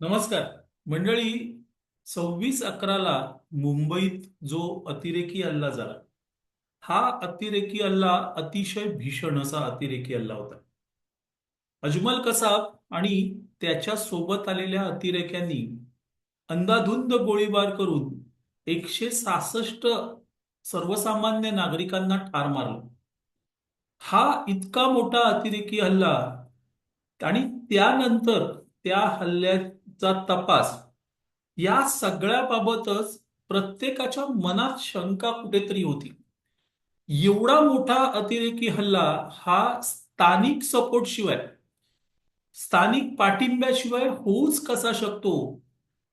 नमस्कार. मंडळी सव्वीस अकराला मुंबईत जो अतिरेकी हल्ला झाला हा अतिरेकी हल्ला अतिशय भीषण असा अतिरेकी हल्ला होता. अजमल कसाब आणि त्याच्या सोबत आलेल्या अतिरेक्यांनी अंधाधुंद गोळीबार करून एकशे सहासष्ट सर्वसामान्य नागरिकांना ठार मारलं. हा इतका मोठा अतिरेकी हल्ला आणि त्यानंतर त्या हल्ल्यात चा तपास. या सगळ्याबाबतच प्रत्येकाच्या मनात शंका कुठेतरी होती. एवढा मोठा अतिरेकी हल्ला हा स्थानिक सपोर्ट शिवाय स्थानिक पाठिंब्याशिवाय होऊच कसा शकतो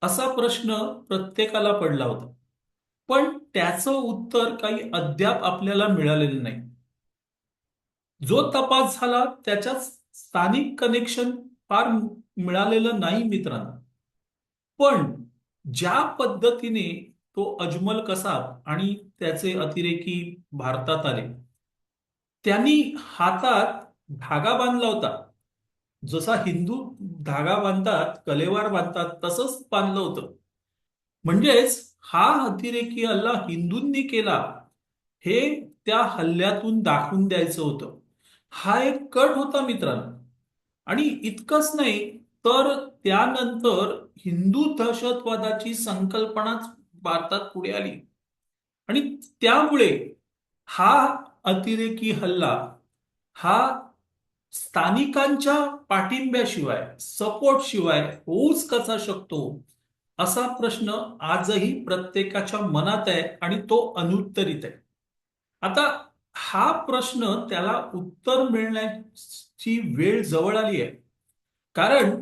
असा प्रश्न प्रत्येकाला पडला होता. पण त्याचं उत्तर काही अद्याप आपल्याला मिळालेलं नाही. जो तपास झाला त्याच्यात स्थानिक कनेक्शन फार मिळालेलं नाही मित्रांनो. पण ज्या पद्धतीने तो अजमल कसाब आणि त्याचे अतिरेकी भारतात आले त्यांनी हातात धागा बांधला होता. जसा हिंदू धागा बांधतात कलेवार बांधतात तसंच बांधलं होतं. म्हणजेच हा अतिरेकी हल्ला हिंदूंनी केला हे त्या हल्ल्यातून दाखवून द्यायचं होतं. हा एक कट होता मित्रांनो. आणि इतकंच नाही तर त्यानंतर हिंदू दहशतवादाची संकल्पनाच भारतात पुढे आली. आणि त्यामुळे हा अतिरेकी हल्ला हा स्थानिकांच्या पाठिंब्याशिवाय सपोर्ट शिवाय होऊच कसा शकतो असा प्रश्न आजही प्रत्येकाच्या मनात आहे आणि तो अनुत्तरित आहे. आता हा प्रश्न त्याला उत्तर मिळण्याची वेळ जवळ आली आहे. कारण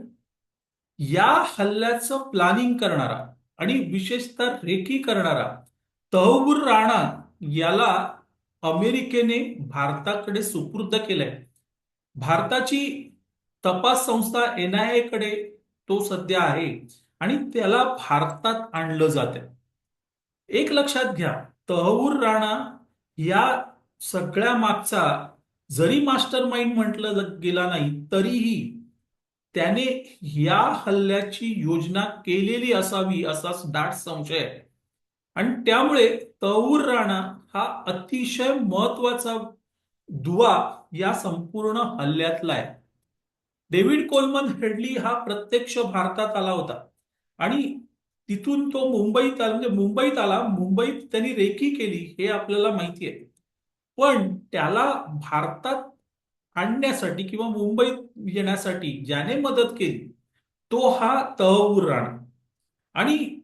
या हल्ल्याचं प्लॅनिंग करणारा आणि विशेषतः रेखी करणारा तहबूर राणा याला अमेरिकेने भारताकडे सुपूर्द केलंय. भारताची तपास संस्था एन आय ए कडे तो सध्या आहे आणि त्याला भारतात आणलं जात एक लक्षात घ्या तहबूर राणा या सगळ्या मागचा जरी मास्टर माइंड म्हटलं गेला नाही तरीही त्याने या हल्ल्याची योजना केलेली असावी असाच दाट संशय आहे. आणि त्यामुळे तौर राणा हा अतिशय महत्त्वाचा दुवा या संपूर्ण हल्ल्यातला आहे. डेव्हिड कोलमन हेडली हा प्रत्यक्ष भारतात आला होता. आणि तिथून तो मुंबईत आला म्हणजे मुंबईत आला मुंबईत त्यांनी रेकी केली हे आपल्याला माहिती आहे. पण त्याला भारतात आणण्यासाठी किंवा मुंबईत येण्यासाठी ज्याने मदत केली तो हा तहवूर राणा. आणि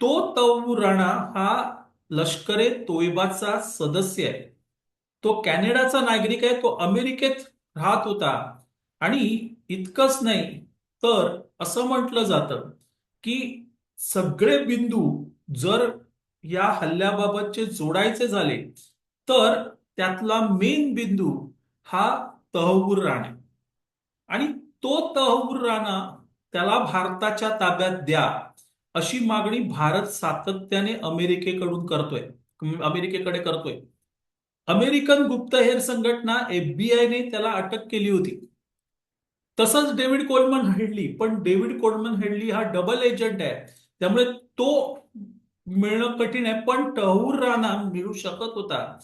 तो तहवूर राणा हा लष्करे तोयबाचा सदस्य आहे. तो कॅनडाचा नागरिक आहे तो अमेरिकेत राहत होता. आणि इतकंच नाही तर असं म्हटलं जातं की सगळे बिंदू जर या हल्ल्याबाबतचे जोडायचे झाले तर त्यातला मेन बिंदू हा तहवूर राणे. आणि तो तहवूर राणा त्याला भारताच्या ताब्यात द्या अशी मागणी भारत सातत्याने अमेरिकेकडून करतोय. अमेरिकेकडे करतोय. अमेरिकन गुप्तहेर संघटना एफबीआयने त्याला अटक केली होती. तसंच डेव्हिड कोलमन हेडली पण डेव्हिड कोलमन हेडली हा डबल एजंट आहे. त्यामुळे तो मिळणं कठीण आहे पण टहूर राणा मिळू शकत होता.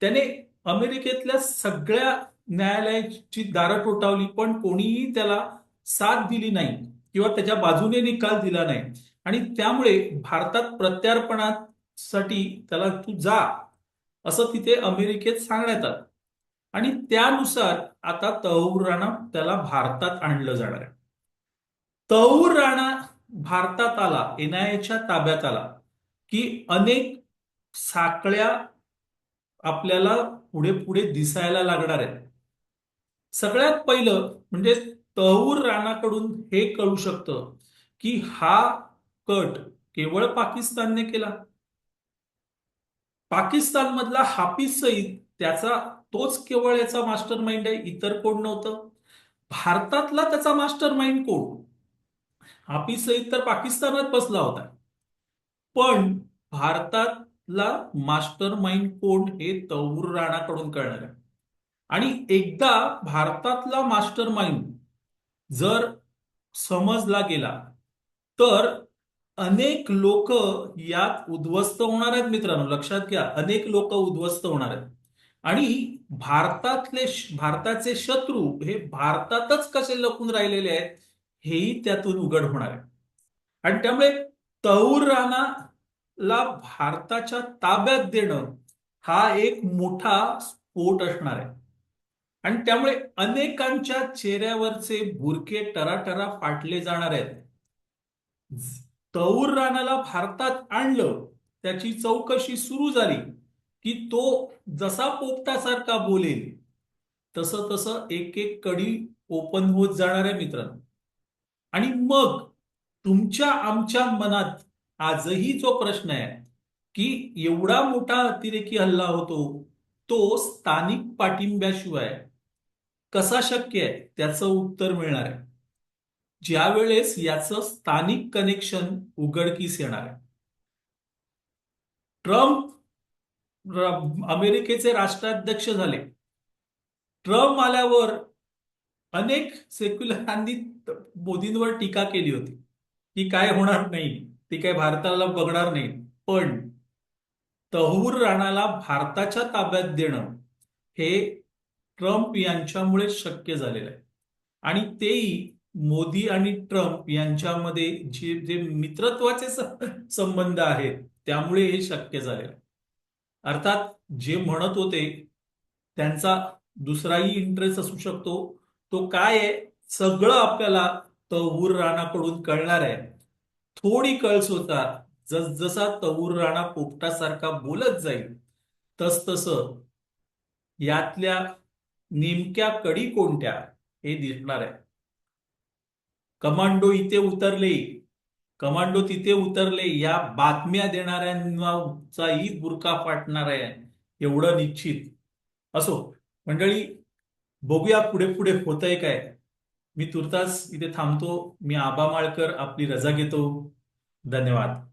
त्याने अमेरिकेतल्या सगळ्या न्यायालयाची दारं टोटावली पण कोणीही त्याला साथ दिली नाही किंवा त्याच्या बाजूने निकाल दिला नाही. आणि त्यामुळे भारतात प्रत्यार्पणासाठी त्याला तू जा असं तिथे अमेरिकेत सांगण्यात आलं. आणि त्यानुसार आता तहूर राणा त्याला भारतात आणलं जाणार आहे. तहूर राणा भारतात आला एनआयएच्या ताब्यात आला की अनेक साकळ्या आपल्याला पुढे पुढे दिसायला लागणार आहेत. सगळ्यात पहिलं म्हणजे तहूर राणाकडून हे कळू शकतं की हा कट केवळ पाकिस्तानने केला. पाकिस्तान मधला हाफिज सईद त्याचा तोच केवळ याचा मास्टर माइंड आहे इतर कोण नव्हतं. भारतातला त्याचा मास्टर माइंड कोण? हाफिज सईद तर पाकिस्तानात बसला होता. पण भारतातला मास्टर माइंड कोण हे तहूर राणाकडून कळणार आहे. आणि एकदा भारतातला मास्टर माइंड जर समजला गेला तर अनेक लोक यात उद्ध्वस्त होणार आहेत मित्रांनो. लक्षात घ्या अनेक लोक उद्ध्वस्त होणार आहेत. आणि भारतातले भारताचे शत्रू हे भारतातच कसे लपून राहिलेले आहेत हेही त्यातून उघड होणार आहे. आणि त्यामुळे तौर राणाला भारताच्या ताब्यात देणं हा एक मोठा स्फोट असणार आहे. आणि त्यामुळे अनेकांच्या चेहऱ्यावरचे बुरके टराटरा फाटले जाणार आहेत. तौर राणाला भारतात आणलं त्याची चौकशी सुरू झाली की तो जसा पोपटासारखा बोलेल तसं तसं एक एक कडी ओपन होत जाणार आहे मित्रांनो. आणि मग तुमच्या आमच्या मनात आजही जो प्रश्न आहे की एवढा मोठा अतिरेकी हल्ला होतो तो स्थानिक पाठिंब्याशिवाय कसा शक्य आहे? त्याचं उत्तर मिळणार आहे. ज्या वेळेस याचं स्थानिक कनेक्शन उघडकीस येणार आहे. ट्रम्प अमेरिकेचे राष्ट्राध्यक्ष झाले. ट्रम्प आल्यावर अनेक सेक्युलरांनी मोदींवर टीका केली होती की काय होणार नाही. ती काय भारताला बघणार नाही. पण तहूर राणाला भारताच्या ताब्यात देणं हे ट्रम्प यांच्यामुळे शक्य झालेलं आहे. आणि तेही मोदी आणि ट्रम्प यांच्यामध्ये जे जे मित्रत्वाचे संबंध आहेत त्यामुळे हे शक्य झालेलं आहे. अर्थात जे म्हणत होते त्यांचा दुसराही इंटरेस्ट असू शकतो. तो काय आहे? सगळं आपल्याला तहूर राणाकडून कळणार आहे. थोडी कळस होता जसजसा तहूर राणा पोपटासारखा बोलत जाईल तस तस यातल्या नेमक्या कडी कोणत्या हे दिसणार आहे. कमांडो इथे उतरले. कमांडो तिथे उतरले. या बातम्या देणाऱ्यांचाही बुरका फाटणार आहे. एवढं निश्चित. असो मंडळी बघूया पुढे पुढे होतंय काय. मी तुर्तास इथे थांबतो. मी आबा माळकर आपली रजा घेतो. धन्यवाद.